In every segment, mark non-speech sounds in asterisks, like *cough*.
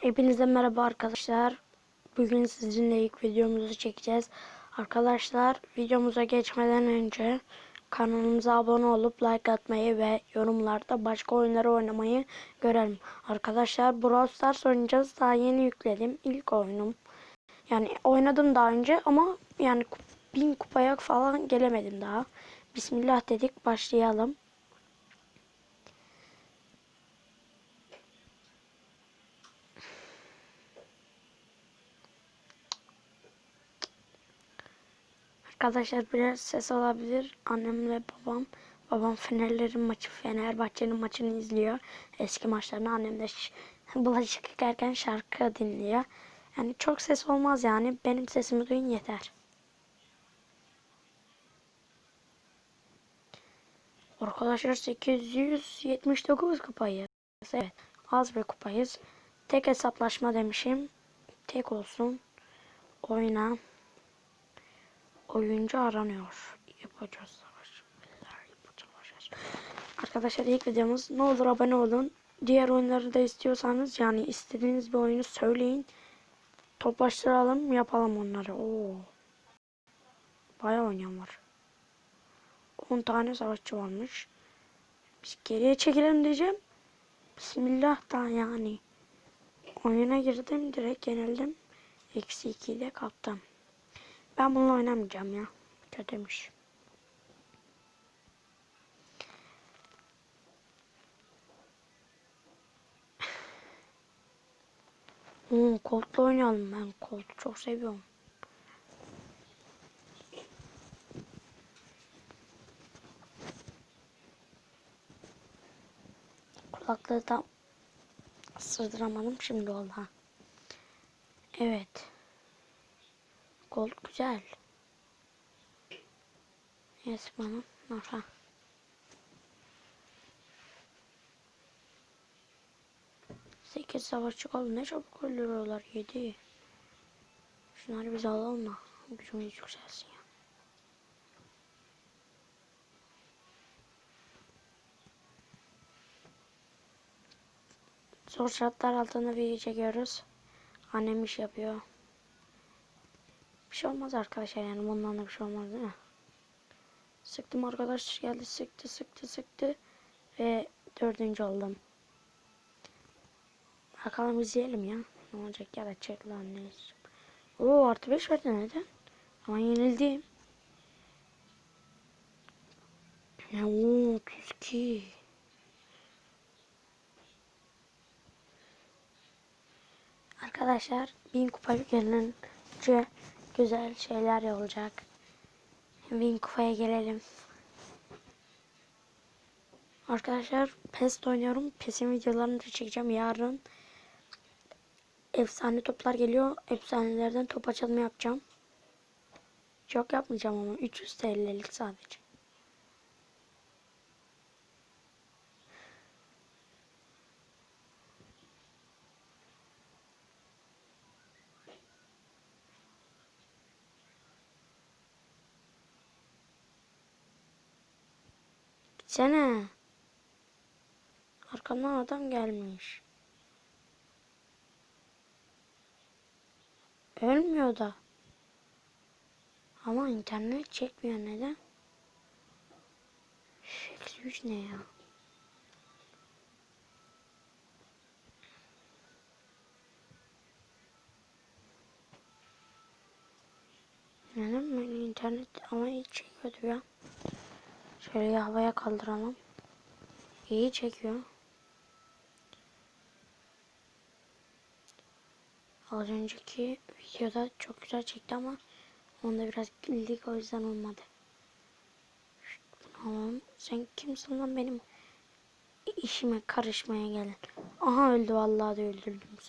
Hepinize merhaba arkadaşlar. Bugün sizinle ilk videomuzu çekeceğiz. Arkadaşlar videomuza geçmeden önce kanalımıza abone olup like atmayı ve yorumlarda başka oyunları oynamayı görelim. Arkadaşlar Brawl Stars oynayacağız. Daha yeni yükledim. İlk oyunum. Yani oynadım daha önce ama yani bin kupaya falan gelemedim daha. Bismillah dedik başlayalım. Arkadaşlar biraz ses olabilir. Annemle babam. Babam Fenerlerin maçı, Fenerbahçe'nin maçını izliyor. Eski maçlarını annem de *laughs* bulaşık yıkarken şarkı dinliyor. Yani çok ses olmaz yani. Benim sesimi duyun yeter. Arkadaşlar 879 kupayız. Evet az bir kupayız. Tek hesaplaşma demişim. Tek olsun. Oyna. Oyuncu aranıyor. Yapacağız savaş. Yapacağız? Arkadaşlar ilk videomuz. Ne olur abone olun. Diğer oyunları da istiyorsanız yani istediğiniz bir oyunu söyleyin. Toplaştıralım yapalım onları. Oo. Bayağı oynayan var. 10 tane savaşçı varmış. Biz geriye çekelim diyeceğim. Bismillah da yani. Oyuna girdim direkt yenildim. Eksi 2'yi de kaptım. Ben bununla oynamayacağım ya. Kötüymüş. *sighs* Hmm, Colt'la oynayalım ben. Colt'u çok seviyorum. Kulaklığı da sırdıramadım şimdi oldu ha. Evet. Colt güzel. Yes bana. Nara. Sekiz savaşçı kaldı. Ne çabuk öldürüyorlar. Yedi. Şunları biz alalım da. Gücümüz yükselsin ya. Zor şartlar altında video çekiyoruz. Annem iş yapıyor. Bir şey olmaz arkadaşlar yani bundan da bir şey olmaz değil mi? Sıktım arkadaş geldi sıktı sıktı sıktı ve dördüncü oldum. Bakalım izleyelim ya. Ne olacak ya da çek lan ne. Oo artı 5 verdi neden? Ama yenildim. Ya oo 32. Arkadaşlar bin kupa gelince güzel şeyler olacak. Bin kupaya gelelim. Arkadaşlar PES oynuyorum. PES'in videolarını da çekeceğim yarın. Efsane toplar geliyor. Efsanelerden top açılımı yapacağım. Çok yapmayacağım ama 300 TL'lik sadece. Gitsene. Arkamdan adam gelmiş. Ölmüyor da. Ama internet çekmiyor neden? Eksi 3 ne ya? Neden böyle internet ama hiç çekiyordu ya. Şöyle havaya kaldıralım. İyi çekiyor. Az önceki videoda çok güzel çekti ama onda biraz ildik o yüzden olmadı. Tamam. Sen kimsin lan benim işime karışmaya gelen? Aha öldü vallahi de öldürdüm bu.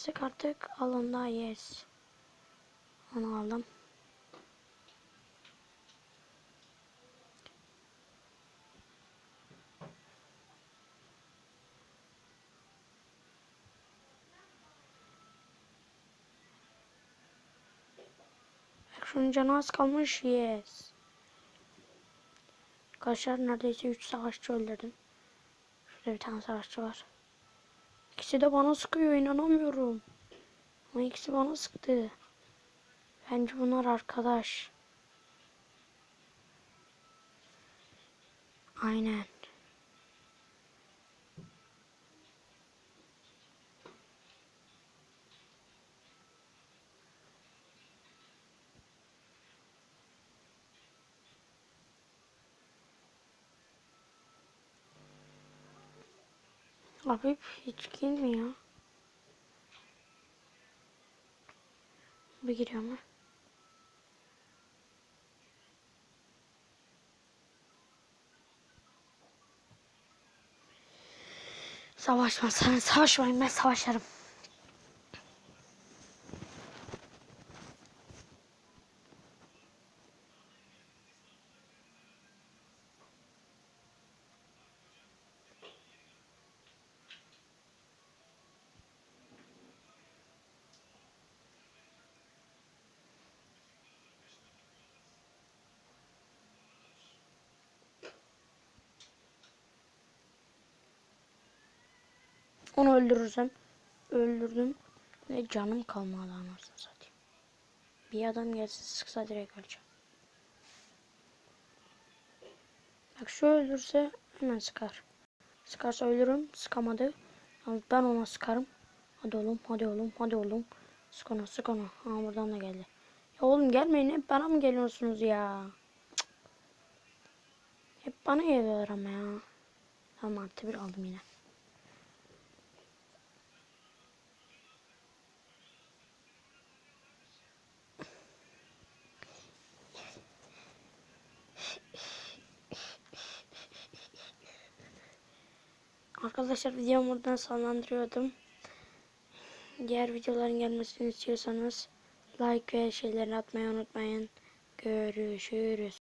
Sık artık alında yes. Onu aldım. Şunun canı az kalmış. Yes. Arkadaşlar neredeyse 3 savaşçı öldürdüm. Şurada bir tane savaşçı var. İkisi de bana sıkıyor inanamıyorum. Ama ikisi bana sıktı. Bence bunlar arkadaş. Aynen. Abi hiç girmiyor. Bir giriyor mu? Savaşma sen savaşmayın ben savaşırım. Onu öldürürsem öldürdüm ve canım kalmadı anasını satayım. Bir adam gelse sıksa direkt öleceğim. Bak şu öldürse hemen sıkar. Sıkarsa ölürüm. Sıkamadı. Ama ben ona sıkarım. Hadi oğlum, hadi oğlum, hadi oğlum. Sık ona, sık ona. Ha buradan da geldi. Ya oğlum gelmeyin hep bana mı geliyorsunuz ya? Cık. Hep bana geliyorlar ama ya. Tamam artı bir aldım yine. Arkadaşlar videomu buradan sonlandırıyordum. Diğer videoların gelmesini istiyorsanız like ve şeylerini atmayı unutmayın. Görüşürüz.